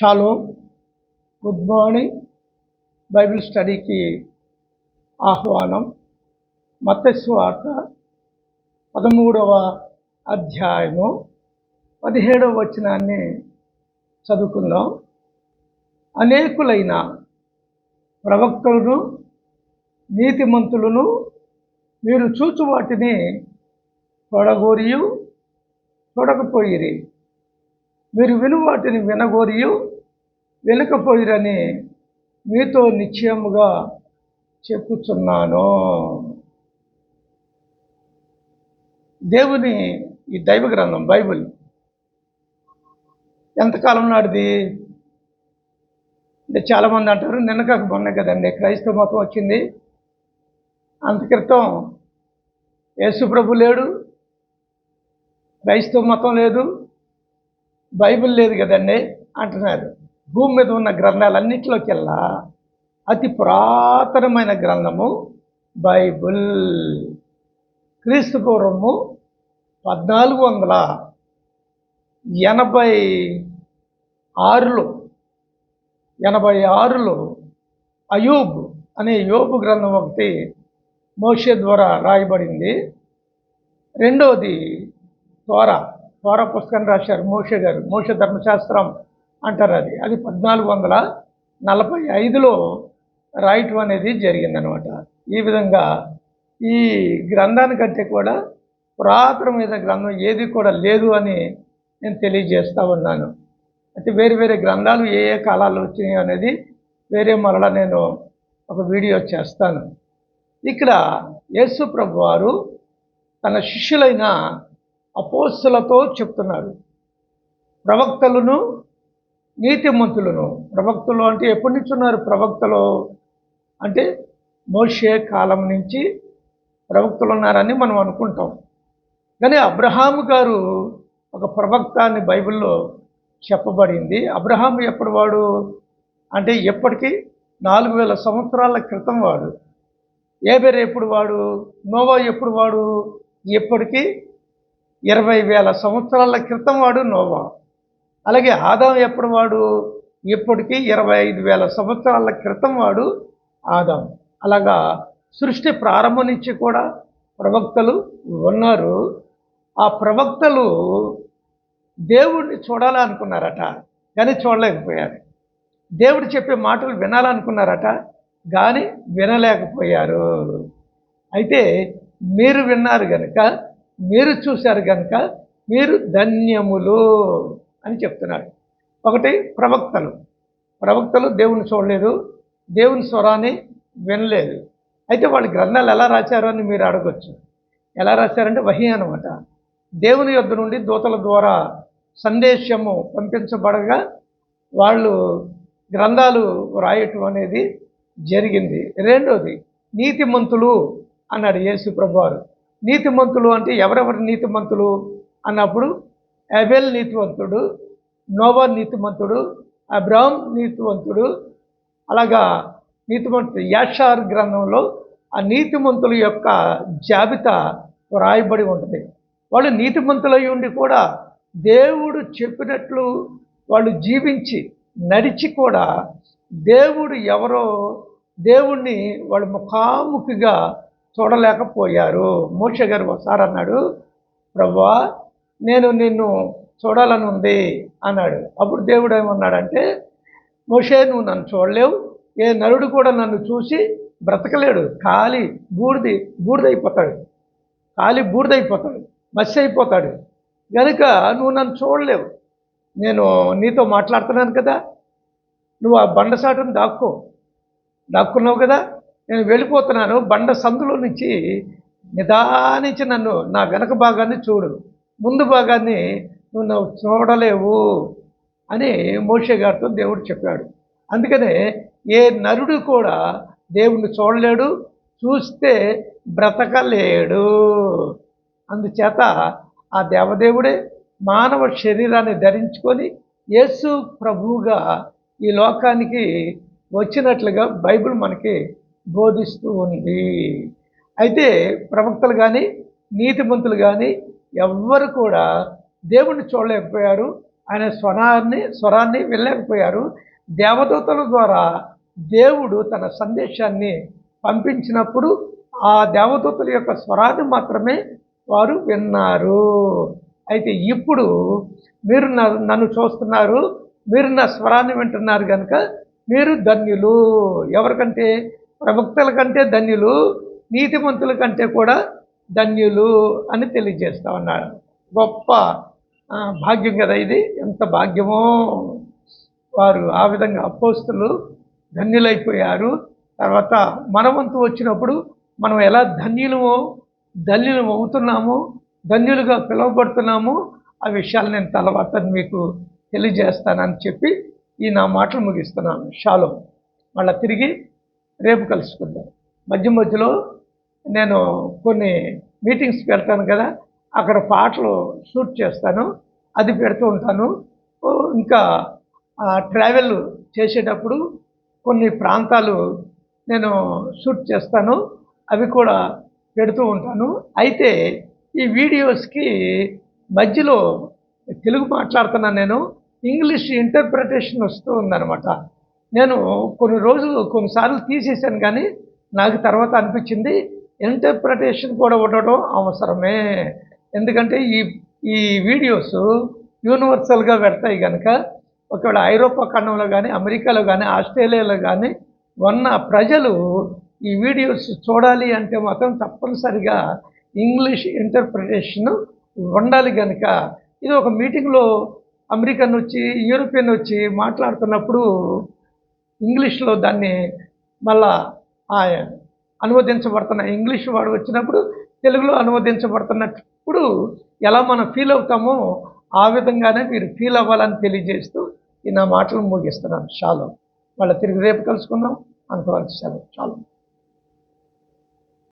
Shallow good morning. Bible స్టడీకి ఆహ్వానం. మత్స్వార్త పదమూడవ అధ్యాయము పదిహేడవ వచనాన్ని చదువుకుందాం. అనేకులైన ప్రవక్తలను నీతిమంతులను మీరు చూచు వాటిని తొడగోరియు చూడకపోయిరి మీరు విను వాటిని వినగోరియు వినకపోయిరని మీతో నిశ్చయముగా చెప్పుచున్నాను. దేవుని ఈ దైవ గ్రంథం బైబిల్ ఎంతకాలం నాటిది? అంటే చాలామంది అంటారు నిన్న కాక మొన్న కదండి క్రైస్తవ మతం వచ్చింది. అంత క్రితం యేసుప్రభు లేడు క్రైస్తవ మతం లేదు. బైబిల్ లేదు కదండి అంటున్నారు. భూమి మీద ఉన్న గ్రంథాలన్నింటిలోకెల్లా అతి పురాతనమైన గ్రంథము బైబుల్. క్రీస్తు పూర్వము పద్నాలుగు వందల ఎనభై ఆరులో ఎనభై ఆరులో అయూబ్ అనే యోబు గ్రంథం ఒకటి మోషే ద్వారా రాయబడింది. రెండవది త్వర. త్వర పుస్తకం రాశారు మోషే గారు. మోషే ధర్మశాస్త్రం అంటారు అది. అది పద్నాలుగు వందల నలభై ఐదులో రాయటం అనేది జరిగిందనమాట ఈ విధంగా ఈ గ్రంథానికంటే కూడా పురాతనమైన గ్రంథం ఏది కూడా లేదు అని నేను తెలియజేస్తూ ఉన్నాను. అయితే వేరే వేరే గ్రంథాలు ఏ ఏ కాలాల్లో వచ్చినాయి అనేది వేరే మరలా నేను ఒక వీడియో చేస్తాను. ఇక్కడ యేసు ప్రభు వారు తన శిష్యులైన అపోస్తులతో చెప్తున్నారు. ప్రవక్తలను నీతిమంతులను. ప్రవక్తలు అంటే ఎప్పటి నుంచి ఉన్నారు? ప్రవక్తలు అంటే మోషే కాలం నుంచి ప్రవక్తలు ఉన్నారని మనం అనుకుంటాం. కానీ అబ్రహాము గారు ఒక ప్రవక్త అని బైబిల్లో చెప్పబడింది. అబ్రహాం ఎప్పుడు వాడు? అంటే ఎప్పటికీ నాలుగు వేల సంవత్సరాల క్రితం వాడు. ఏబెర్ ఎప్పుడు వాడు? నోవా ఎప్పుడు వాడు? ఎప్పటికీ ఇరవై వేల సంవత్సరాల క్రితం వాడు నోవా. అలాగే ఆదాం ఎప్పుడు వాడు? ఇప్పటికీ ఇరవై ఐదు వేల సంవత్సరాల క్రితం వాడు ఆదాం. అలాగా సృష్టి ప్రారంభం నుంచి కూడా ప్రవక్తలు ఉన్నారు. ఆ ప్రవక్తలు దేవుడిని చూడాలనుకున్నారట కానీ చూడలేకపోయారు. దేవుడు చెప్పే మాటలు వినాలనుకున్నారట కానీ వినలేకపోయారు. అయితే మీరు విన్నారు కనుక మీరు చూశారు కనుక మీరు ధన్యములు అని చెప్తున్నాడు ఒకటి ప్రవక్తలు. ప్రవక్తలు దేవుని చూడలేదు దేవుని స్వరాన్ని వినలేదు. అయితే వాళ్ళు గ్రంథాలు ఎలా రాశారు అని మీరు అడగచ్చు. ఎలా రాశారంటే వహి అనమాట దేవుని యొద్ నుండి దూతల ద్వారా సందేశము పంపించబడగా వాళ్ళు గ్రంథాలు రాయటం అనేది జరిగింది. రెండోది నీతిమంతులు అన్నాడు యేసు ప్రభువారు. నీతిమంతులు అంటే ఎవరెవరు నీతిమంతులు అన్నప్పుడు అబెల్ నీతివంతుడు నోవా నీతిమంతుడు అబ్రామ్ నీతివంతుడు అలాగా నీతిమంతుడు యాషార్ గ్రంథంలో ఆ నీతిమంతుల యొక్క జాబితా వ్రాయబడి ఉంటుంది. వాళ్ళు నీతిమంతులై ఉండి కూడా దేవుడు చెప్పినట్లు వాళ్ళు జీవించి నడిచి కూడా దేవుడు ఎవరో దేవుణ్ణి వాళ్ళు ముఖాముఖిగా చూడలేకపోయారు. మోక్ష గారు ఒకసారి అన్నాడు ప్రభా నేను నిన్ను చూడాలని ఉంది అన్నాడు. అప్పుడు దేవుడు ఏమన్నాడంటే మోషే నువ్వు నన్ను చూడలేవు. ఏ నరుడు కూడా నన్ను చూసి బ్రతకలేడు. ఖాళీ బూడిది బూడిదైపోతాడు. ఖాళీ బూడిదైపోతాడు. మసి అయిపోతాడు కనుక నువ్వు నన్ను చూడలేవు. నేను నీతో మాట్లాడుతున్నాను కదా. నువ్వు ఆ బండసాటను దాక్కో. దాక్కున్నావు కదా. నేను వెళ్ళిపోతున్నాను బండ సందులో నుంచి నిదానించి నన్ను నా వెనక భాగాన్ని చూడు ముందు భాగాన్ని నువ్వు నువ్వు చూడలేవు అని మోషే గారితో దేవుడు చెప్పాడు. అందుకనే ఏ నరుడు కూడా దేవుణ్ణి చూడలేడు చూస్తే బ్రతకలేడు. అందుచేత ఆ దేవదేవుడే మానవ శరీరాన్ని ధరించుకొని యేసు ప్రభువుగా ఈ లోకానికి వచ్చినట్లుగా బైబిల్ మనకి బోధిస్తూ ఉంది అయితే ప్రవక్తలు కానీ నీతిమంతులు కానీ ఎవ్వరు కూడా దేవుణ్ణి చూడలేకపోయారు. ఆయన స్వరాన్ని స్వరాన్ని వెళ్ళలేకపోయారు దేవదూతల ద్వారా దేవుడు తన సందేశాన్ని పంపించినప్పుడు ఆ దేవదూతల యొక్క స్వరాన్ని మాత్రమే వారు విన్నారు. అయితే ఇప్పుడు మీరు నన్ను చూస్తున్నారు మీరు నా స్వరాన్ని వింటున్నారు కనుక మీరు ధన్యులు. ఎవరికంటే? ప్రవక్తల కంటే ధన్యులు నీతిమంతుల కంటే కూడా ధన్యులు అని తెలియజేస్తా ఉన్నాడు. గొప్ప భాగ్యం కదా ఇది. ఎంత భాగ్యమో. వారు ఆ విధంగా అపోస్తులు ధన్యులైపోయారు. తర్వాత మన వంతు వచ్చినప్పుడు మనం ఎలా ధన్యులమో ధన్యులం అవుతున్నామో ధన్యులుగా పిలువబడుతున్నామో ఆ విషయాలు నేను తర్వాత మీకు తెలియజేస్తానని చెప్పి ఈ నా మాటలు ముగిస్తున్నాను. షాలో. మళ్ళీ తిరిగి రేపు కలుసుకుందాం. మధ్య మధ్యలో నేను కొన్ని మీటింగ్స్కి వెళ్తాను కదా అక్కడ పాటలు షూట్ చేస్తాను అది పెడుతూ ఉంటాను. ఇంకా ట్రావెల్ చేసేటప్పుడు కొన్ని ప్రాంతాలు నేను షూట్ చేస్తాను అవి కూడా పెడుతూ ఉంటాను. అయితే ఈ వీడియోస్కి మధ్యలో తెలుగు మాట్లాడుతున్నాను నేను ఇంగ్లీష్ ఇంటర్ప్రిటేషన్ వస్తూ ఉందన్నమాట. నేను కొన్ని రోజులు కొన్నిసార్లు తీసేసాను కానీ నాకు తర్వాత అనిపించింది ఇంటర్ప్రిటేషన్ కూడా ఉండడం అవసరమే. ఎందుకంటే ఈ ఈ వీడియోస్ యూనివర్సల్గా పెడతాయి కనుక ఒకవేళ ఐరోపా ఖండంలో కానీ అమెరికాలో కానీ ఆస్ట్రేలియాలో కానీ ఉన్న ప్రజలు ఈ వీడియోస్ చూడాలి అంటే మాత్రం తప్పనిసరిగా ఇంగ్లీష్ ఇంటర్ప్రిటేషన్ ఉండాలి కనుక ఇది ఒక మీటింగ్లో అమెరికన్ వచ్చి యూరోపియన్ వచ్చి మాట్లాడుతున్నప్పుడు ఇంగ్లీష్లో దాన్ని మళ్ళా ఆ అనువదించబడుతున్న ఇంగ్లీష్ వాడు వచ్చినప్పుడు తెలుగులో అనువదించబడుతున్నప్పుడు ఎలా మనం ఫీల్ అవుతామో ఆ విధంగానే మీరు ఫీల్ అవ్వాలని తెలియజేస్తూ ఈ నా మాటలు ముగిస్తున్నాను. చాలు వాళ్ళ తిరిగి రేపు కలుసుకుందాం. అంతవరకు సెలవు. చాలు